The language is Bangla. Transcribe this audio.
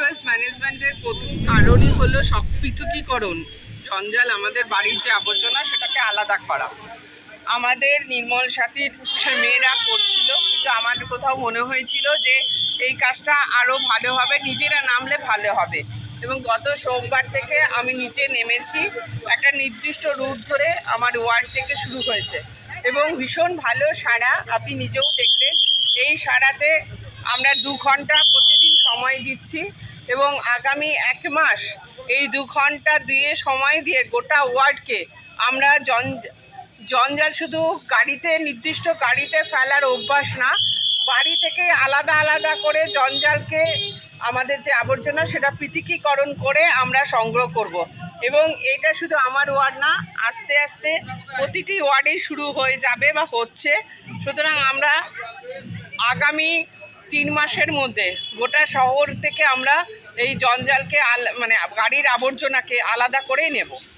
ওয়েস্ট ম্যানেজমেন্টের প্রথম কারণই হলো সব পৃথকীকরণ। জঞ্জাল আমাদের বাড়ির যে আবর্জনা, সেটাকে আলাদা করা। আমাদের নির্মল সাথীর মেয়েরা করছিল কিন্তু আমার কোথাও মনে হয়েছিল যে এই কাজটা আরও ভালো হবে, নিজেরা নামলে ভালো হবে। এবং গত সোমবার থেকে আমি নিচে নেমেছি, একটা নির্দিষ্ট রুট ধরে আমার ওয়ার্ড থেকে শুরু হয়েছে। এবং ভীষণ ভালো সারা আপনি নিজেও দেখলেন। এই সাড়াতে আমরা দু ঘণ্টা প্রতিদিন সময় দিচ্ছি। এবং আগামী এক মাস এই দু ঘণ্টা দিয়ে সময় দিয়ে গোটা ওয়ার্ডকে আমরা জন, জঞ্জাল শুধু গাড়িতে, নির্দিষ্ট গাড়িতে ফেলার অভ্যাস না, বাড়ি থেকে আলাদা আলাদা করে জঞ্জালকে আমাদের যে আবর্জনা সেটা পৃথিকীকরণ করে আমরা সংগ্রহ করব। এবং এটা শুধু আমার ওয়ার্ড না, আস্তে আস্তে প্রতিটি ওয়ার্ডেই শুরু হয়ে যাবে বা হচ্ছে। সুতরাং আমরা আগামী তিন মাসের মধ্যে গোটা শহর থেকে আমরা এই জঞ্জালকে মানে গাড়ির আবর্জনাকে আলাদা করেই নেব।